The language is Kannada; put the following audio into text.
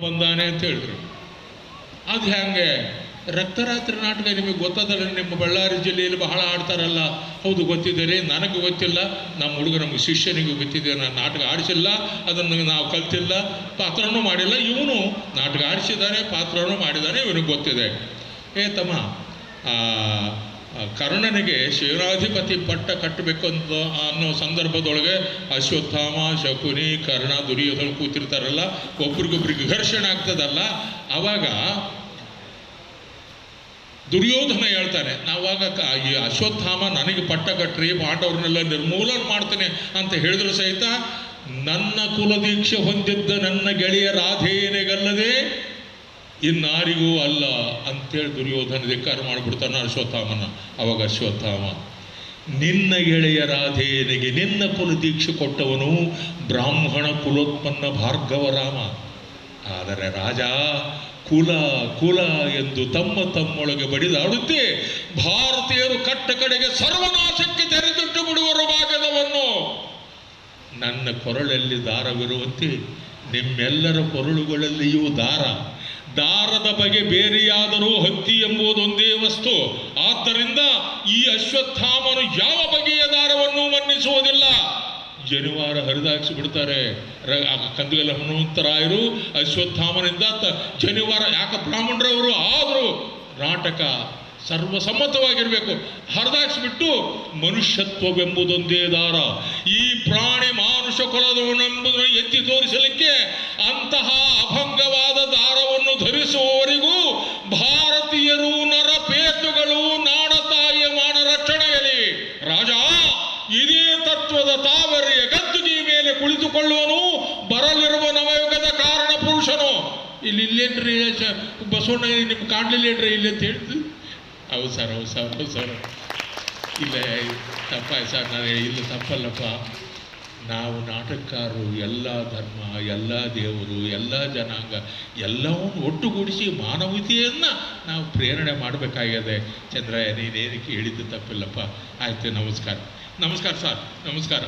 ಬಂದಾನೆ ಅಂತ ಹೇಳಿದ್ರು. ಅದು ಹೆಂಗೆ? ರಕ್ತರಾತ್ರಿ ನಾಟಕ ನಿಮಗೆ ಗೊತ್ತದಲ್ಲ, ನಿಮ್ಮ ಬಳ್ಳಾರಿ ಜಿಲ್ಲೆಯಲ್ಲಿ ಬಹಳ ಆಡ್ತಾರಲ್ಲ. ಹೌದು, ಗೊತ್ತಿದೆ ನನಗೆ ಗೊತ್ತಿಲ್ಲ. ನಮ್ಮ ಹುಡುಗ ನಮ್ಮ ಶಿಷ್ಯನಿಗೆ ಗೊತ್ತಿದೆ. ನಾನು ನಾಟಕ ಆಡಿಸಿಲ್ಲ. ಅದನ್ನು ನಾವು ಕಲ್ತಿಲ್ಲ. ಪಾತ್ರನೂ ಮಾಡಿಲ್ಲ. ಇವನು ನಾಟಕ ಆಡಿಸಿದ್ದಾನೆ ಪಾತ್ರನೂ ಮಾಡಿದ್ದಾನೆ ಇವನಿಗೆ ಗೊತ್ತಿದೆ. ಏ ತಮ್ಮ ಕರ್ಣನಿಗೆ ಶಿವರಾಧಿಪತಿ ಪಟ್ಟ ಕಟ್ಟಬೇಕು ಅಂತ ಅನ್ನೋ ಸಂದರ್ಭದೊಳಗೆ ಅಶ್ವತ್ಥಾಮ, ಶಕುನಿ, ಕರ್ಣ, ದುರ್ಯೋಧನ ಕೂತಿರ್ತಾರಲ್ಲ, ಒಬ್ರಿಗೊಬ್ರಿಗೆ ಘರ್ಷಣೆ ಆಗ್ತದಲ್ಲ, ಅವಾಗ ದುರ್ಯೋಧನ ಹೇಳ್ತಾನೆ, ನಾವಾಗ ಈ ಅಶ್ವತ್ಥಾಮ ನನಗೆ ಪಟ್ಟ ಕಟ್ಟ್ರಿ ಪಾಂಡವ್ರನ್ನೆಲ್ಲ ನಿರ್ಮೂಲನ ಮಾಡ್ತೇನೆ ಅಂತ ಹೇಳಿದ್ರು ಸಹಿತ, ನನ್ನ ಕುಲದೀಕ್ಷೆ ಹೊಂದಿದ್ದ ನನ್ನ ಗೆಳೆಯ ರಾಧೇಯನಿಗಲ್ಲದೆ ಇನ್ನಾರಿಗೂ ಅಲ್ಲ ಅಂತೇಳಿ ದುರ್ಯೋಧನ ಧಿಕ್ಕಾರ ಮಾಡಿಬಿಡ್ತಾನ ಅಶ್ವತ್ಥಾಮನ. ಅವಾಗ ಅಶ್ವತ್ಥಾಮ, ನಿನ್ನ ಗೆಳೆಯ ರಾಧೇನಿಗೆ ನಿನ್ನ ಕುಲದೀಕ್ಷೆ ಕೊಟ್ಟವನು ಬ್ರಾಹ್ಮಣ ಕುಲೋತ್ಪನ್ನ ಭಾರ್ಗವ ರಾಮ. ಆದರೆ ರಾಜ, ಕುಲ ಕುಲ ಎಂದು ತಮ್ಮ ತಮ್ಮೊಳಗೆ ಬಡಿದಾಡುತ್ತೆ. ಭಾರತೀಯರು ಕಟ್ಟ ಕಡೆಗೆ ಸರ್ವನಾಶಕ್ಕೆ ತೆರೆದಿಟ್ಟು ಬಿಡುವರು ಭಾಗದವನ್ನು ನನ್ನ ಕೊರಳಲ್ಲಿ ದಾರವಿರುವಂತೆ ನಿಮ್ಮೆಲ್ಲರ ಕೊರಳುಗಳಲ್ಲಿಯೂ ದಾರ. ದಾರದ ಬಗೆ ಬೇರೆಯಾದರೂ ಹತ್ತಿ ಎಂಬುದೊಂದೇ ವಸ್ತು. ಆದ್ದರಿಂದ ಈ ಅಶ್ವತ್ಥಾಮನು ಯಾವ ಬಗೆಯ ದಾರವನ್ನು ಮನ್ನಿಸುವುದಿಲ್ಲ. ಜನಿವಾರ ಹರಿದಾಕ್ಸಿ ಬಿಡ್ತಾರೆ. ಕಂದಗಲ ಹನುಮಂತರಾಯರು ಅಶ್ವತ್ಥಾಮನಿಂದ ತ, ಜನಿವಾರ ಯಾಕೆ ಬ್ರಾಹ್ಮಣರವರು ಆದರೂ ನಾಟಕ ಸರ್ವಸಮ್ಮತವಾಗಿರಬೇಕು. ಹರಿದಾಕ್ಸಿಬಿಟ್ಟು ಮನುಷ್ಯತ್ವವೆಂಬುದೊಂದೇ ದಾರ. ಈ ಪ್ರಾಣಿ ಮಾನುಷ ಕೊಲದವನೆಂಬುದನ್ನು ಎತ್ತಿ ತೋರಿಸಲಿಕ್ಕೆ ಅಂತಹ ಅಭಂಗವಾದ ಇದೇ ತಾವರೆಯ ಗದ್ದುಗೆ ಮೇಲೆ ಕುಳಿತುಕೊಳ್ಳುವನು, ಬರಲಿರುವ ನವಯುಗದ ಕಾರಣ ಪುರುಷನು. ಇಲ್ಲಿ ಇಲ್ಲೇನ್ರಿ ಬಸವಣ್ಣ ನಿಮ್ಗೆ ಕಾಣ್ಲಿಲ್ಲೇನ್ರಿ ಇಲ್ಲಿ ಅಂತ ಹೇಳ್ತು? ಹೌದು ಸರ್ ಹೌದು ಸರ್ ಹೌದು ಸರ್. ಇಲ್ಲ ತಪ್ಪ ಸರ್, ನಾನು ಇಲ್ಲ, ತಪ್ಪಲ್ಲಪ್ಪ. ನಾವು ನಾಟಕಕಾರರು, ಎಲ್ಲ ಧರ್ಮ, ಎಲ್ಲ ದೇವರು, ಎಲ್ಲ ಜನಾಂಗ, ಎಲ್ಲವನ್ನು ಒಟ್ಟುಗೂಡಿಸಿ ಮಾನವೀಯತೆಯನ್ನು ನಾವು ಪ್ರೇರಣೆ ಮಾಡಬೇಕಾಗಿದೆ. ಚಂದ್ರಯ್ಯ ನೀನೇನಕ್ಕೆ ಹೇಳಿದ್ದು ತಪ್ಪಿಲ್ಲಪ್ಪ. ಆಯ್ತು ನಮಸ್ಕಾರ. ನಮಸ್ಕಾರ ಸರ್. ನಮಸ್ಕಾರ.